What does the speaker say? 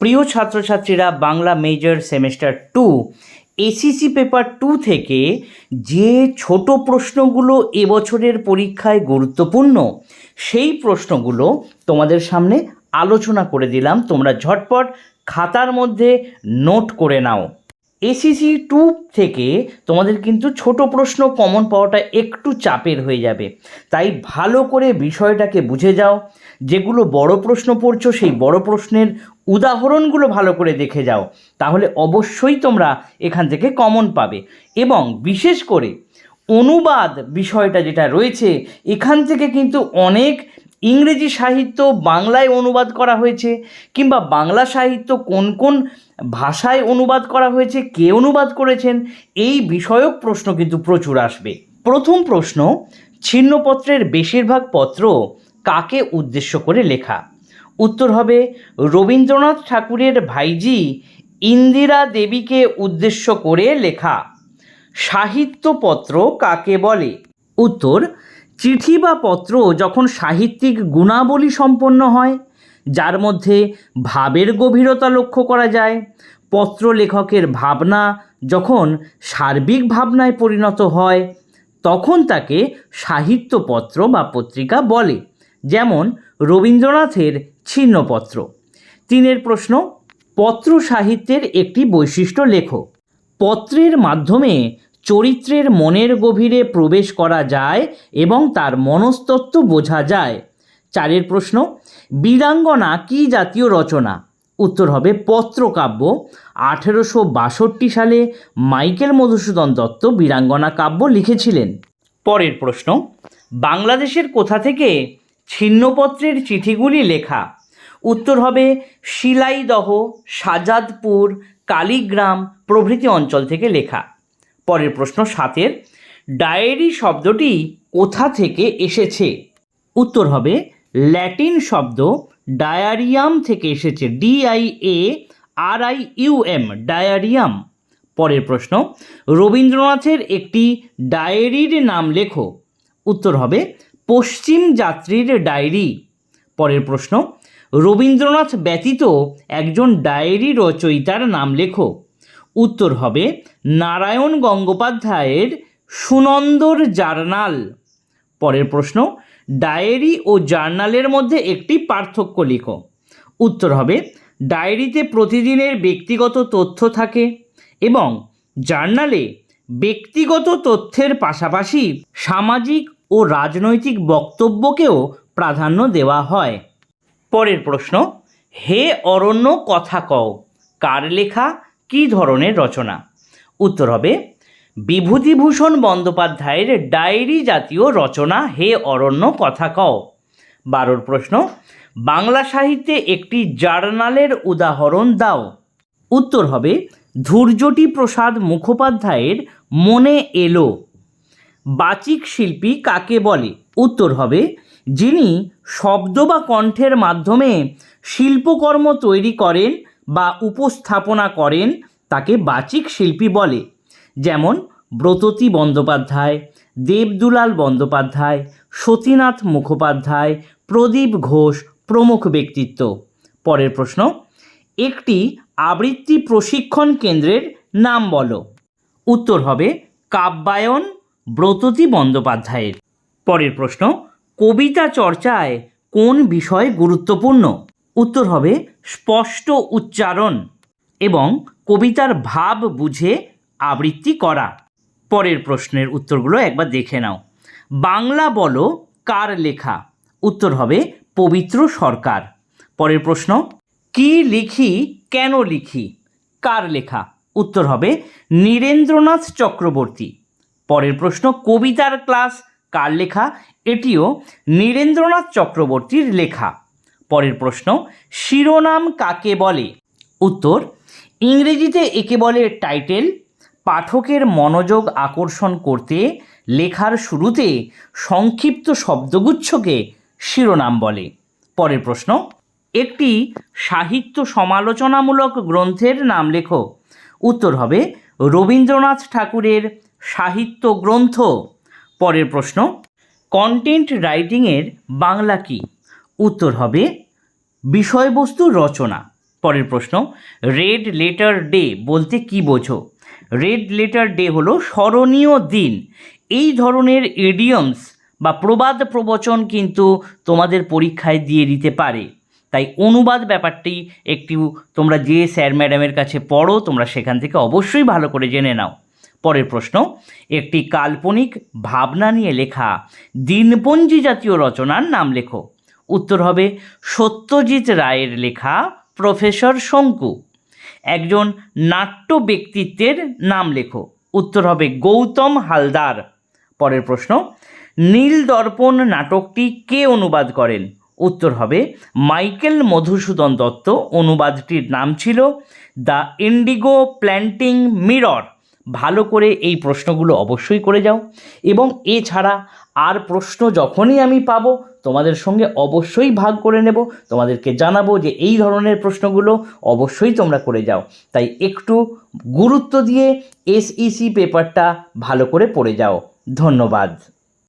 প্রিয় ছাত্রছাত্রীরা, Bangla major semester two ACC paper two থেকে যে ছোট প্রশ্নগুলো এবছরের পরীক্ষায় গুরুত্বপূর্ণ, সেই প্রশ্নগুলো তোমাদের সামনে আলোচনা করে দিলাম। তোমরা ঝটপট খাতার মধ্যে নোট করে নাও। এসিসি টু থেকে তোমাদের কিন্তু ছোট প্রশ্ন কমন পাওয়াটা একটু চাপের হয়ে যাবে। তাই ভালো করে বিষয়টাকে বুঝে যাও। যেগুলো বড় প্রশ্ন পড়ছো, সেই বড় প্রশ্নের উদাহরণগুলো ভালো করে দেখে যাও। তাহলে অবশ্যই তোমরা এখান থেকে কমন পাবে। এবং বিশেষ করে অনুবাদ বিষয়টা যেটা রয়েছে, এখান থেকে কিন্তু অনেক ইংরেজি সাহিত্য বাংলায় অনুবাদ করা হয়েছে কিংবা বাংলা সাহিত্য কোন কোন ভাষায় অনুবাদ করা হয়েছে, কে অনুবাদ করেছেন, এই বিষয়ক প্রশ্ন কিন্তু প্রচুর আসবে। প্রথম প্রশ্ন, ছিন্নপত্রের বেশিরভাগ পত্র কাকে উদ্দেশ্য করে লেখা? উত্তর হবে, রবীন্দ্রনাথ ঠাকুরের ভাইজি ইন্দিরা দেবীকে উদ্দেশ্য করে লেখা। সাহিত্যপত্র কাকে বলে? উত্তর চিঠি বা পত্র যখন সাহিত্যিক গুণাবলী সম্পন্ন হয়, যার মধ্যে ভাবের গভীরতা লক্ষ্য করা যায় পত্র লেখকের ভাবনা যখন সার্বিক ভাবনায় পরিণত হয়, তখন তাকে সাহিত্যপত্র বা পত্রিকা বলে, যেমন রবীন্দ্রনাথের ছিন্নপত্র। তিনের প্রশ্ন, পত্র সাহিত্যের একটি বৈশিষ্ট্য লেখো। পত্রের মাধ্যমে চরিত্রের মনের গভীরে প্রবেশ করা যায় এবং তার মনস্তত্ত্ব বোঝা যায়। চারের প্রশ্ন, বীরাঙ্গনা কী জাতীয় রচনা? উত্তর হবে পত্রকাব্য, আঠেরোশো বাষট্টি সালে মাইকেল মধুসূদন দত্ত বীরাঙ্গনা কাব্য লিখেছিলেন। পরের প্রশ্ন, বাংলাদেশের কোথা থেকে ছিন্নপত্রের চিঠিগুলি লেখা? উত্তর হবে শিলাইদহ শাজাদপুর কালীগ্রাম প্রভৃতি অঞ্চল থেকে লেখা। পরের প্রশ্ন সাতের, ডায়েরি শব্দটি কোথা থেকে এসেছে? উত্তর হবে, ল্যাটিন শব্দ ডায়ারিয়াম থেকে এসেছে D I A R I U M diarium. পরের প্রশ্ন, রবীন্দ্রনাথের একটি ডায়েরির নাম লেখো। উত্তর হবে, পশ্চিম যাত্রীর ডায়েরি। পরের প্রশ্ন, রবীন্দ্রনাথ ব্যতীত একজন ডায়েরি রচয়িতার নাম লেখো। উত্তর হবে নারায়ণ গঙ্গোপাধ্যায়ের সুনন্দর জার্নাল। পরের প্রশ্ন, ডায়েরি ও জার্নালের মধ্যে একটি পার্থক্য লিখো। উত্তর হবে, ডায়েরিতে প্রতিদিনের ব্যক্তিগত তথ্য থাকে এবং জার্নালে ব্যক্তিগত তথ্যের পাশাপাশি সামাজিক ও রাজনৈতিক বক্তব্যকেও প্রাধান্য দেওয়া হয়। পরের প্রশ্ন, হে অরণ্য কথা কও, কার লেখা কী ধরনের রচনা? উত্তর হবে, বিভূতিভূষণ বন্দ্যোপাধ্যায়ের ডায়েরি জাতীয় রচনা হে অরণ্য কথা কও। বারোর প্রশ্ন, বাংলা সাহিত্যে একটি জার্নালের উদাহরণ দাও। উত্তর হবে ধূর্যটি প্রসাদ মুখোপাধ্যায়ের মনে এলো। বাচিক শিল্পী কাকে বলে? উত্তর হবে, যিনি শব্দ বা কণ্ঠের মাধ্যমে শিল্পকর্ম তৈরি করেন বা উপস্থাপনা করেন তাকে বাচিক শিল্পী বলে। যেমন ব্রততী বন্দ্যোপাধ্যায়, দেবদুলাল বন্দ্যোপাধ্যায়, সতীনাথ মুখোপাধ্যায়, প্রদীপ ঘোষ প্রমুখ ব্যক্তিত্ব। পরের প্রশ্ন, একটি আবৃত্তি প্রশিক্ষণ কেন্দ্রের নাম বলো। উত্তর হবে কাব্যায়ন ব্রততী বন্দ্যোপাধ্যায়ের। পরের প্রশ্ন, কবিতা চর্চায় কোন বিষয় গুরুত্বপূর্ণ? উত্তর হবে স্পষ্ট উচ্চারণ এবং কবিতার ভাব বুঝে আবৃত্তি করা। পরের প্রশ্নের উত্তরগুলো একবার দেখে নাও। বাংলা বলো কার লেখা? উত্তর হবে পবিত্র সরকার। পরের প্রশ্ন, কি লিখি, কেন লিখি? কার লেখা? উত্তর হবে নীরেন্দ্রনাথ চক্রবর্তী। পরের প্রশ্ন, কবিতার ক্লাস কার লেখা? এটিও নীরেন্দ্রনাথ চক্রবর্তীর লেখা। পরের প্রশ্ন, শিরোনাম কাকে বলে? উত্তর, ইংরেজিতে একে বলে টাইটেল, পাঠকের মনোযোগ আকর্ষণ করতে লেখার শুরুতে সংক্ষিপ্ত শব্দগুচ্ছকে শিরোনাম বলে। পরের প্রশ্ন, একটি সাহিত্য সমালোচনামূলক গ্রন্থের নাম লেখো। উত্তর হবে, রবীন্দ্রনাথ ঠাকুরের সাহিত্য গ্রন্থ। পরের প্রশ্ন, কন্টেন্ট রাইটিংয়ের বাংলা কী? উত্তর হবে বিষয়বস্তু রচনা। পরের প্রশ্ন রেড লেটার ডে বলতে কি বোঝো? রেড লেটার ডে হলো স্মরণীয় দিন। এই ধরনের ইডিয়মস বা প্রবাদ প্রবচন কিন্তু তোমাদের পরীক্ষায় দিয়ে দিতে পারে। তাই অনুবাদ ব্যাপারটি একটু তোমরা যে স্যার ম্যাডামের কাছে পড়ো, তোমরা সেখান থেকে অবশ্যই ভালো করে জেনে নাও। পরের প্রশ্ন, একটি কাল্পনিক ভাবনা নিয়ে লেখা দিনপঞ্জি জাতীয় রচনার নাম লেখো। উত্তর হবে সত্যজিৎ রায়ের লেখা প্রফেসর শঙ্কু। একজন নাট্য ব্যক্তিত্বের নাম লেখো। উত্তর হবে গৌতম হালদার। পরের প্রশ্ন, নীল দর্পণ নাটকটি কে অনুবাদ করেন? উত্তর হবে মাইকেল মধুসূদন দত্ত। অনুবাদটির নাম ছিল দ্য ইন্ডিগো প্ল্যান্টিং মিরর। ভালো করে এই প্রশ্নগুলো অবশ্যই করে যাও এবং এছাড়া আর প্রশ্ন যখনই আমি পাব, তোমাদের সঙ্গে অবশ্যই ভাগ করে নেব, তোমাদেরকে জানাব যে এই ধরনের প্রশ্নগুলো অবশ্যই তোমরা করে যাও। তাই একটু গুরুত্ব দিয়ে এসইসি পেপারটা ভালো করে পড়ে যাও। ধন্যবাদ।